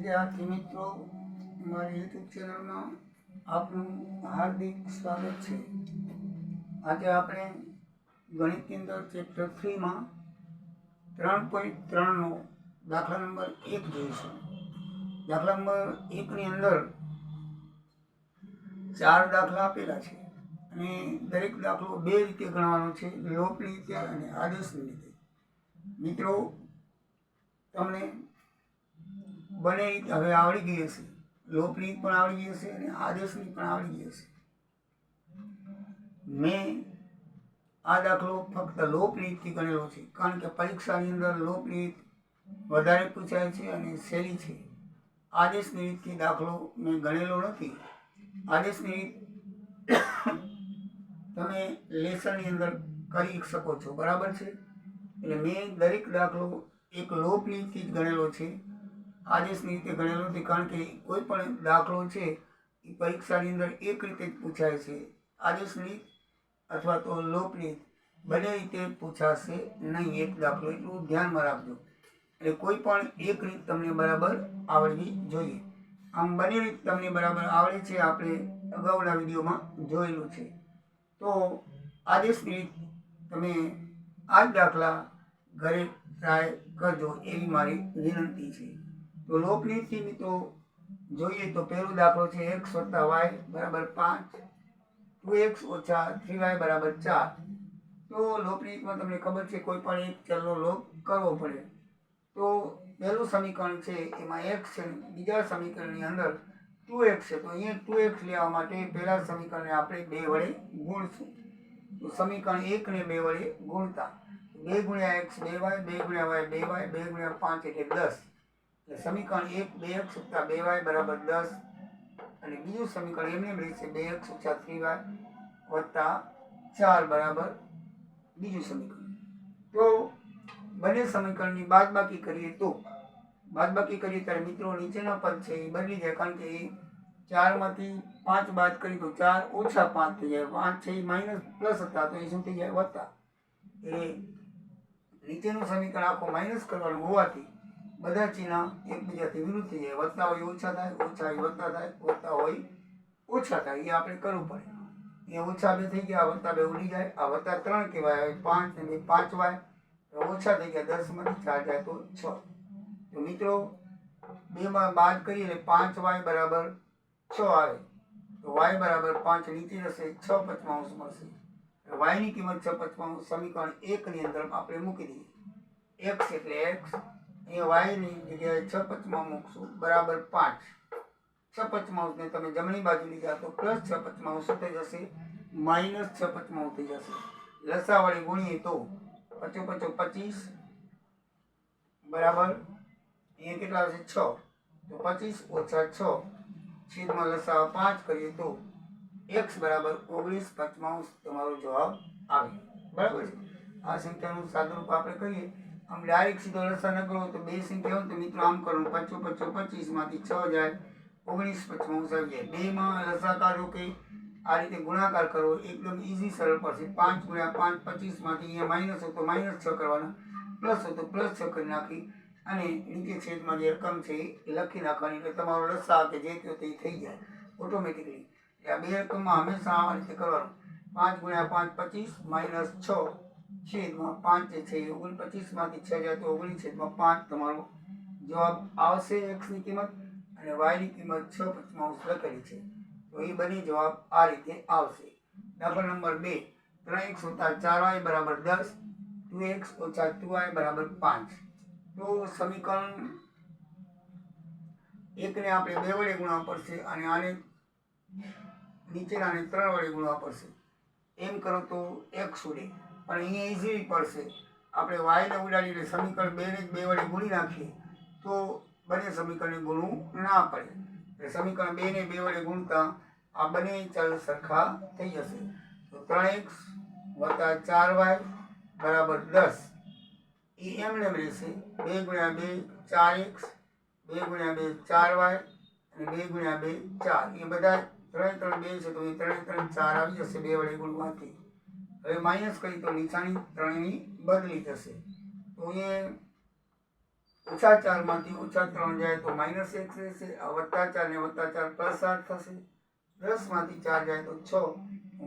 વિદ્યાર્થી મિત્રો, મારી યુટ્યુબ ચેનલમાં આપનું હાર્દિક સ્વાગત છે. આજે આપણે ગણિતની અંદર ચેપ્ટર થ્રીમાં ત્રણ પોઈન્ટ ત્રણનો દાખલા નંબર એક જોઈશું. દાખલા નંબર એકની અંદર ચાર દાખલા આપેલા છે અને દરેક દાખલો બે રીતે ગણવાનો છે લોપની રીતે અને આદેશની રીતે. મિત્રો, તમને બંને હવે આવડી ગઈ હશે. લોપની પણ આવડી ગઈ હશે અને આદેશની પણ આવડી ગઈ હશે. મેં આ દાખલો ફક્ત લોકનીતિથી ગણેલો છે. કારણ કે પરીક્ષાની અંદર લોકનીત વધારે પૂછાય છે અને સહેલી છે. આદેશની રીતથી દાખલો મેં ગણેલો નથી. આદેશની રીત તમે લેસનની અંદર કરી શકો છો. બરાબર છે? એટલે મેં દરેક દાખલો એક લોકનીતિથી જ ગણેલો છે. આદેશની રીતે ગણેલો નથી, કારણ કે કોઈ પણ દાખલો છે એ પરીક્ષાની અંદર એક રીતે જ પૂછાય છે. આદેશની અથવા તો લોકનીત બંને રીતે પૂછાશે નહીં, એક દાખલો એટલું ધ્યાનમાં રાખજો. એટલે કોઈ પણ એક રીત તમને બરાબર આવડવી જોઈએ. આમ બંને રીત તમને બરાબર આવડે છે, આપણે અગાઉના વિડીયોમાં જોયેલું છે. તો આદેશની રીત તમે આ જ દાખલા ઘરે ટ્રાય કરજો એવી મારી વિનંતી છે. તો લોકનીતિ મિત્રો જોઈએ તો પહેલો દાખલો છે એક્સ વત્તા વાય બરાબર પાંચ, ટુ એક્સ ઓછા થ્રી વાય બરાબર ચાર. તો લોકનીતિમાં તમને ખબર છે કોઈ પણ એક ચલનો લોપ કરવો પડે. તો પહેલું સમીકરણ છે એમાં એક્સ છે બીજા સમીકરણની અંદર ટુ એક્સ છે. તો અહીંયા ટુ એક્સ લેવા માટે પહેલાં સમીકરણને આપણે બે વડે ગુણશું. તો સમીકરણ એકને બે વડે ગુણતા. બે ગુણ્યા એક્સ બે વાય, બે ગુણ્યા વાય બે વાય, બે ગુણ્યા પાંચ એટલે દસ. સમીકરણ એક, બે એક વત્તા બે વાય બરાબર દસ. અને બીજું સમીકરણ એમને એમ રહેશે બે એક ઓછા થ્રી વાય વત્તા ચાર બરાબર બીજું સમીકરણ. તો બંને સમીકરણની બાદબાકી કરીએ તો? બાદબાકી કરીએ ત્યારે મિત્રો નીચેના પદ છે એ બદલી જાય કારણ કે એ ચારમાંથી પાંચ બાદ કરી તો ચાર ઓછા પાંચ થઈ જાય. પાંચ છે એ માઇનસ પ્લસ હતા તો એ શું થઈ જાય? વત્તા. એ નીચેનું સમીકરણ આખું માઇનસ કરવાનું હોવાથી બધા ચિહ્ન એકબીજાથી વિરુદ્ધ થઈ જાય વધતા હોય ઓછા થાય, ઓછા હોય વત્તા થાય, વધતા હોય ઓછા થાય. એ આપણે કરવું પડે. એ ઓછા બે થઈ ગયા વધતા બે ઉડી જાય. આ વધતા ત્રણ કહેવાય, હવે પાંચ ને બે પાંચ વાય ઓછા થઈ ગયા, દસમાંથી ચાર જાય તો છ. તો મિત્રો, બેમાં બાદ કરીએ એટલે પાંચ વાય બરાબર છ આવે. તો વાય બરાબર પાંચ નીચે જશે, છ પચમાંશ મળશે. વાયની કિંમત છ પચમાંશ સમીકરણ એકની અંદર આપણે મૂકી દઈએ. એક્સ એટલે એક્સ અહીંયા વાયની જગ્યાએ છ પચમાં મૂકશું. બરાબર પાંચ. છ પચમાંશને તમે જમણી બાજુ લીધા તો પ્લસ છ પચમાંશ શું થઈ જશે, માઇનસ છ પચમાંશ થઈ જશે. લસાવાળી ગુણીએ તો પચો પચો પચીસ. બરાબર? અહીંયા કેટલા હશે છ. તો પચીસ ઓછા છ. છેદમાં લસાવા પાંચ કરીએ તો એક્સ બરાબર ઓગણીસ પચમાંશ તમારો જવાબ આવે. બરાબર છે? આ સંખ્યાનું સાદુરૂપ આપણે કહીએ આમ ડાયરેક્ટ સીધો લસા ન કરો તો બે સંખ્યા હોય તો મિત્રો આમ કરો પચો પચો પચીસમાંથી છ જાય, ઓગણીસ પચમાંશ આવી જાય. બેમાં લસાકાર કાઢો કે આ રીતે ગુણાકાર કરવો એકદમ ઇઝી સરળ પડશે. પાંચ ગુણ્યા પાંચ પચીસમાંથી અહીંયા માઇનસ હોય તો માઇનસ છ કરવાના પ્લસ હોય તો પ્લસ છ કરી નાખી અને નીચે છેદમાં જે રકમ છે એ લખી નાખવાની, એટલે તમારો લસા કે જે તે થઈ જાય ઓટોમેટિકલી આ બે રકમમાં હંમેશા આ રીતે કરવાનું. પાંચ ગુણ્યા પાંચ પચીસ માઇનસ છ. છેદમાં પાંચ જે છે એ ઓગણ પચીસમાંથી છ જાય તો ઓગણીસ છેદમાં પાંચ તમારો જવાબ આવશે એક્સની કિંમત અને વાયની કિંમત છ પચમાંશ લખેલી છે. તો એ બની જવાબ આ રીતે આવશે. દાખલા નંબર બે, ત્રણ એક્સ વત્તા ચાર વાય બરાબર દસ ટુ એક્સ ઓછા ટુ વાય બરાબર પાંચ. તો સમીકરણ એકને આપણે બે વડે ગુણવા પડશે અને આને નીચેનાને ત્રણ વડે ગુણવા પડશે. એમ કરો તો એક્સ ઉડે પણ અહીંયા ઇઝીલી પડશે. આપણે વાયને ઉડાડીને સમીકરણ બેને બે વડે ગુણી નાખીએ, તો બંને સમીકરણને ગુણવું ના પડે. એટલે સમીકરણ બેને બે વડે ગુણતા આ બંને ચલ સરખા થઈ જશે. તો ત્રણ એક્સ વત્તા ચાર વાય બરાબર દસ. એ એમને રહેશે. બે ગુણ્યા બે ચાર એક્સ, બે ગુણ્યા બે ચાર વાય અને બે ગુણ્યા બે ચાર. એ બધા ત્રણે ત્રણ બે છે, તો એ ત્રણે ત્રણ ચાર આવી જશે, બે વડે ગુણવાથી. હવે માઇનસ કરી તો નિશાની ત્રણેયની બદલી થશે તો એ ઓછા ચારમાંથી ઓછા ત્રણ જાય તો માઇનસ એક રહેશે, આ વત્તા ચાર ને વત્તા ચાર પ્લસ આઠ થશે. દસમાંથી ચાર જાય તો છ.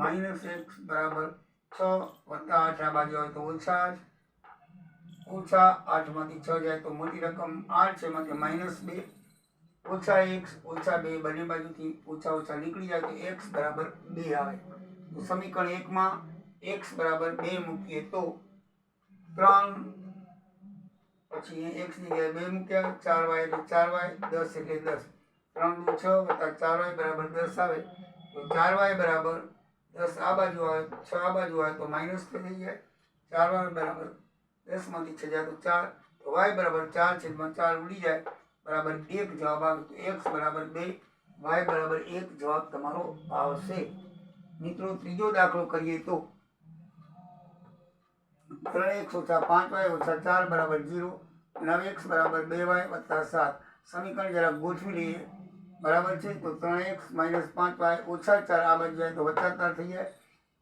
માઇનસ એક બરાબર છ વત્તા આઠ આ બાજુ આવે તો ઓછા આઠ. ઓછા આઠમાંથી છ જાય તો મોટી રકમ આઠ છે, એમાંથી માઇનસ બે. ઓછા એક્સ, ઓછા બે, બંને બાજુથી ઓછા ઓછા નીકળી જાય તો એક્સ બરાબર બે આવે. તો સમીકરણ એકમાં એક્સ બરાબર બે મૂકીએ તો ત્રણ, પછી એક્સ જગ્યાએ બે મૂક્યા, ચાર વાય એટલે ચાર વાય, દસ એટલે દસ. ત્રણ છ વત્તા ચાર વાય બરાબર દસ આવે. તો ચાર વાય બરાબર દસ આ બાજુ આવે, છ આ બાજુ આવે તો માઇનસ થઈ જાય. ચાર વાય બરાબર દસમાંથી છ જાય તો ચાર. તો વાય બરાબર ચાર છેદમાં ચાર ઉડી જાય. બરાબર એક જવાબ આવે તો એક્સ બરાબર બે, વાય બરાબર એક જવાબ તમારો આવશે. મિત્રો, ત્રીજો દાખલો કરીએ તો ત્રણ એક્સ ઓછા પાંચ વાય ઓછા ચાર બરાબર ઝીરો નવ એક્સ બરાબર બે વાય વત્તા સાત. સમીકરણ જરા ગોઠવી લઈએ. બરાબર છે? તો ત્રણ એક્સ માઇનસ પાંચ વાય ઓછા ચાર, આ બાજુ જાય તો વત્તા ચાર થઈ જાય.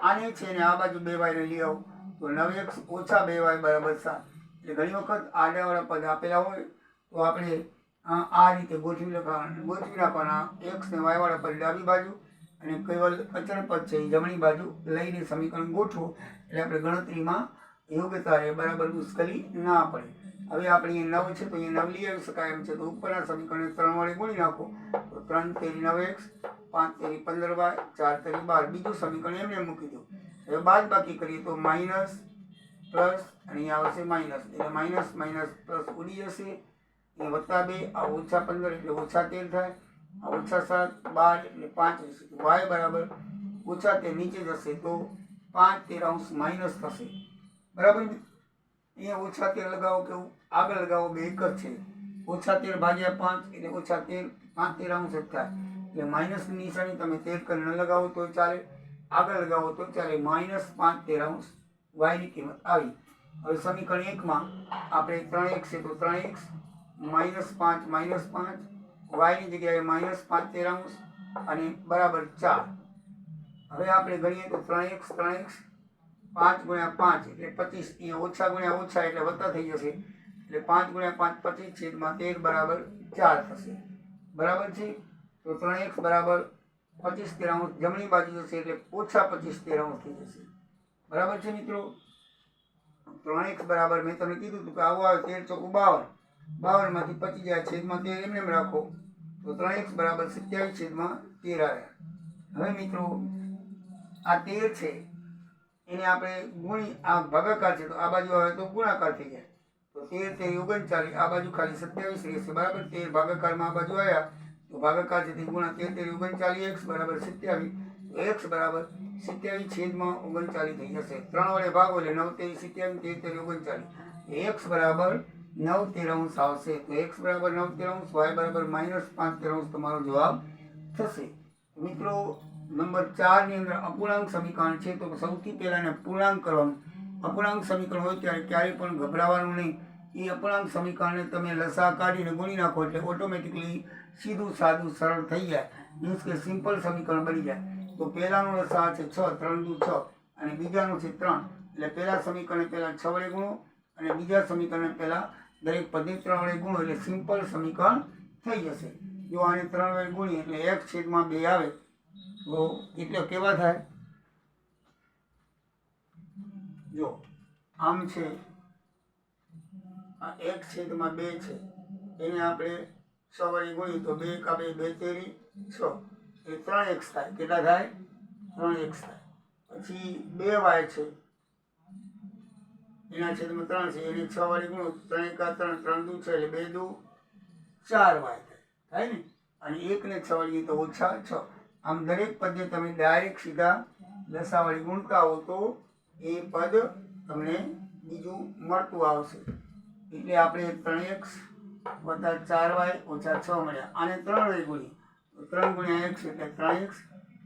આને છે ને આ બાજુ બે વાયને લઈ આવો. તો નવ એક્સ ઓછા બે વાય બરાબર સાત. એટલે ઘણી વખત આડાવાળા પદ આપેલા હોય તો આપણે આ રીતે ગોઠવી લખવાના ગોઠવી નાખવાના એક્સ ને વાયવાળા પર ડાબી બાજુ અને કેવલ અચળ પદ છે એ જમણી બાજુ લઈને સમીકરણ ગોઠવો. એટલે આપણે ગણતરીમાં યોગ્યતા રહે, બરાબર મુશ્કેલી ના પડે. હવે આપણે અહીંયા નવ છે, તો અહીંયા નવ લઈ આવી શકાય એમ છે. તો ઉપરના સમીકરણને ત્રણ વડે ગુણી નાખો. તો ત્રણ તેરી નવ એક્સ પાંચ તેરી પંદર વાય ચાર તેરી બાર. બીજું સમીકરણ એમને મૂકી દો. હવે બાદ બાકી કરીએ તો માઇનસ પ્લસ, અને અહીંયા આવશે માઇનસ. એટલે માઇનસ માઇનસ પ્લસ ઉડી જશે. એ વત્તા બે આ ઓછા પંદર એટલે ઓછા તેર થાય. આ ઓછા સાત, બાર એટલે પાંચ વાય બરાબર ઓછા તેર નીચે જશે તો પાંચ તેર અંશ માઇનસ થશે. બરાબર અહીંયા ઓછા તેર લગાવો કેવું આગળ લગાવો, બે એક જ છે. ઓછા તેર ભાગ્યા પાંચ એટલે ઓછા તેર, પાંચ તેર અંશ જ થાય. એટલે માઇનસની નિશાની તમે તેર કરીને લગાવો તો ચાલે. આગળ લગાવો તો ચાલે. માઇનસ પાંચ તેર અંશ વાયની કિંમત આવી. હવે સમીકરણ એકમાં આપણે ત્રણ એક્સ છે તો ત્રણ એક્સ માઇનસ પાંચ માઇનસ પાંચ, વાયની જગ્યાએ માઇનસ પાંચ તેર અંશ અને બરાબર ચાર. હવે આપણે ગણીએ તો ત્રણ એક્સ ત્રણ એક્સ, પાંચ ગુણ્યા પાંચ એટલે પચીસ. અહીંયા ઓછા ગુણ્યા ઓછા એટલે વત્તા થઈ જશે. એટલે પાંચ ગુણ્યા પાંચ પચીસ છેદમાં તેર બરાબર ચાર થશે. બરાબર છે? તો ત્રણ એક્સ બરાબર પચીસ તેરાંશ જમણી બાજુ જશે એટલે ઓછા પચીસ તેરાંશ થઈ જશે. બરાબર છે મિત્રો? ત્રણ એક્સ બરાબર મેં તમને કીધું હતું કે આવું આવે તેર ચોખ્ખું બાવન. બાવનમાંથી પચી જાય, છેદમાં તેર એમને એમ રાખો, તો ત્રણ એક્સ બરાબર સત્યાવીસ છેદમાં તેર આવ્યા હવે મિત્રો, આ તેર છે, એને આપણે ગુણી, આ ભાગાકાર છે, તો આ બાજુ આવે તો ગુણાકાર થઈ જાય. તો તેર તેર, ઓગણચાલીસ, આ બાજુ ખાલી સત્યાવીસ રહેશે, બરાબર? તેર ભાગાકારમાં આ બાજુ આવ્યા તો ભાગાકાર છે તે ગુણા તેર તેર, ઓગણચાલીસ, એક્સ બરાબર સત્યાવીસ એક્સ બરાબર સત્યાવીસ છેદમાં ઓગણચાલીસ થઈ જશે. ત્રણ વડે ભાગો એટલે નવ તેવીસ સિત્યાવીસ, તેર તેર, ઓગણચાલીસ. એક્સ બરાબર નવ તેરાઉન્સ આવશે તો એક્સ બરાબર નવ તેરાઉન્સ વાય બરાબર માઇનસ પાંચ તેરાઉન્સ તમારો જવાબ થશે. મિત્રો, નંબર ચારની અંદર અપૂર્ણાંક સમીકરણ છે, તો સૌથી પહેલાં એને પૂર્ણાંક કરવાનું. અપૂર્ણાંક સમીકરણ હોય ત્યારે ક્યારેય પણ ગભરાવાનું નહીં. એ અપૂર્ણાંક સમીકરણને તમે લસા કાઢીને ગુણી નાખો એટલે ઓટોમેટિકલી સીધું સાદું સરળ થઈ જાય. મીન્સ કે સિમ્પલ સમીકરણ બની જાય. તો પહેલાંનું લસા છે છ, ત્રણ દુ છ અને બીજાનું છે ત્રણ. એટલે પહેલાં સમીકરણને પહેલાં છ વડે ગુણો અને બીજા સમીકરણને પહેલાં દરેક પદની ત્રણ વડે ગુણો એટલે સિમ્પલ સમીકરણ થઈ જશે. જો આને ત્રણ વડે ગુણીએ એટલે એક છેદમાં બે આવે, તો એટલે કેવા થાય? જો, આમ છે, આ એક છેદમાં બે છે, એને આપણે છ વડે ગુણીએ તો બે કાપે બે તેરી છ. એ ત્રણ એક્સ થાય. કેટલા થાય? ત્રણ એક્સ થાય. પછી બે વાય છે. એના છેદમાં ત્રણ છે. એને છ વાળી ગુણો ત્રણ એકા ત્રણ ત્રણ દુ છે એટલે બે દુ ચાર વાય થાય. થાય ને? અને એકને છ વાળી તો ઓછા છ. આમ દરેક પદને તમે ડાયરેક્ટ સીધા લસા વળી ગુણતા હો તો એ પદ તમને બીજું મળતું આવશે. એટલે આપણે ત્રણ એક્સ વત્તા ચાર વાય ઓછા છ મળ્યા. આને ત્રણ વડે ગુણીએ ત્રણ ગુણ્યા એક્સ એટલે ત્રણ એક્સ.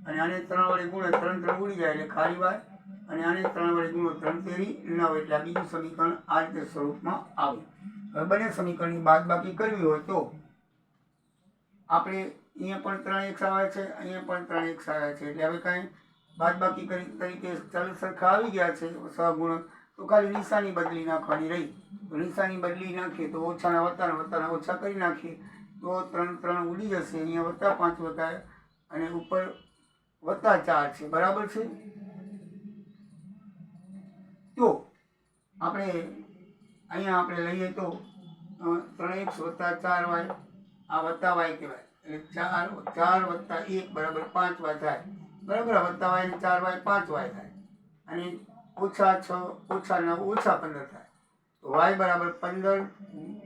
અને આને ત્રણ વડે ગુણે ત્રણ ત્રણ ગુણી જાય એટલે ખાલી વાય અને આને ત્રણ વડે ગુણો ત્રણ તેરી નવ એટલે આ બીજું સમીકરણ આ રીતે સ્વરૂપમાં આવે. હવે બંને સમીકરણની બાદ બાકી કરવી હોય તો આપણે અહીંયા પણ ત્રણ એક્સ આવે છે, અહીંયા પણ ત્રણ એક્સ આવ્યા છે. એટલે હવે કાંઈ બાદ બાકી કરી તરીકે ચાલુ સરખા આવી ગયા છે સહગુણ તો ખાલી નિશાની બદલી નાખવાની રહી. તો નિશાની બદલી નાખીએ તો ઓછાના વત્તાના વત્તાના ઓછા કરી નાખીએ. તો ત્રણ ત્રણ ઉડી જશે, અહીંયા વત્તા પાંચ વત્તા અને ઉપર વત્તા ચાર છે. બરાબર છે? તો આપણે અહીંયા આપણે લઈએ તો ત્રણ એક વત્તા ચાર વાય, આ વત્તા વાય કહેવાય. એટલે ચાર ચાર વત્તા એક બરાબર પાંચ વાય થાય. બરાબર વત્તા વાય ચાર વાય પાંચ વાય થાય. અને ઓછા છ, ઓછા નવ, ઓછા પંદર થાય. તો વાય બરાબર પંદર,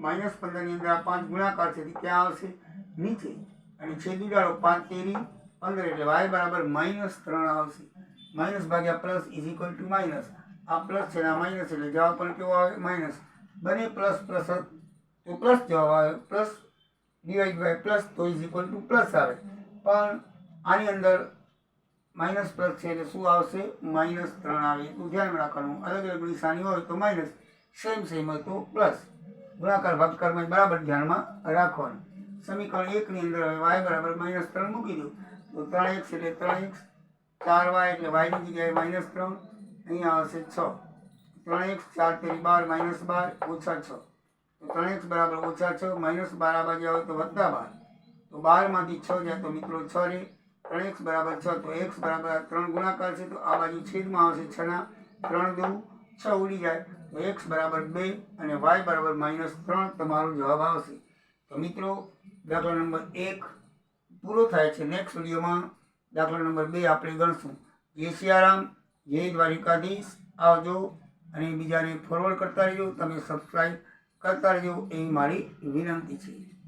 માઇનસ પંદરની અંદર આ પાંચ ગુણાકાર છે ક્યાં આવશે? નીચે. અને છે દુડાળો પાંચ તેરી પંદર, એટલે વાય બરાબર માઇનસ ત્રણ આવશે. માઇનસ ભાગ્યા plus is equal to minus. આ પ્લસ છે આ માઇનસ એટલે જવાબ પણ કેવો આવે? માઇનસ. બને પ્લસ પ્લસ તો પ્લસ જવાબ આવે. પ્લસ ડિવાઈડ બાય પ્લસ તો ઇઝ ઇક્વલ ટુ પ્લસ આવે. પણ આની અંદર માઇનસ પ્લસ છે એટલે શું આવશે? માઇનસ ત્રણ આવે. એટલું ધ્યાન રાખવાનું. અલગ અલગ નિશાની હોય તો માઇનસ. સેમ સેમ હોય તો પ્લસ. ગુણાકાર ભાગકારમાં બરાબર ધ્યાનમાં રાખવાનું. સમીકરણ એકની અંદર હવે વાય બરાબર માઇનસ ત્રણ મૂકી દઉં. તો ત્રણ એક્સ એટલે ત્રણ એક્સ ચાર વાય એટલે વાયની જગ્યાએ માઇનસ ત્રણ. અહીંયા આવશે છ. ત્રણ એક્સ ચાર તેરી બાર માઇનસ બાર ઓછા છ. તો ત્રણ એક્સ બરાબર ઓછા છ, માઇનસ બાર આ બાજુ આવે તો વત્તા બાર. તો બારમાંથી છ જાય તો મિત્રો છ રે. ત્રણ એક્સ બરાબર છ, તો એક્સ બરાબર ત્રણ ગુણાકાર છે, તો આ બાજુ છેદમાં આવશે છના ત્રણ દુ છ ઉડી જાય, તો એક્સ બરાબર બે અને વાય બરાબર માઇનસ ત્રણ તમારો જવાબ આવશે. તો મિત્રો, દાખલા નંબર એક પૂરો થાય છે. નેક્સ્ટ વિડીયોમાં દાખલા નંબર બે આપણે ગણશું. જય સિયારામ. જય દ્વારિકાધીશ. આવજો. અને બીજાને ફોરવર્ડ કરતા રહેજો. તમે સબસ્ક્રાઈબ કરતા રહેજો. એવી મારી વિનંતી છે.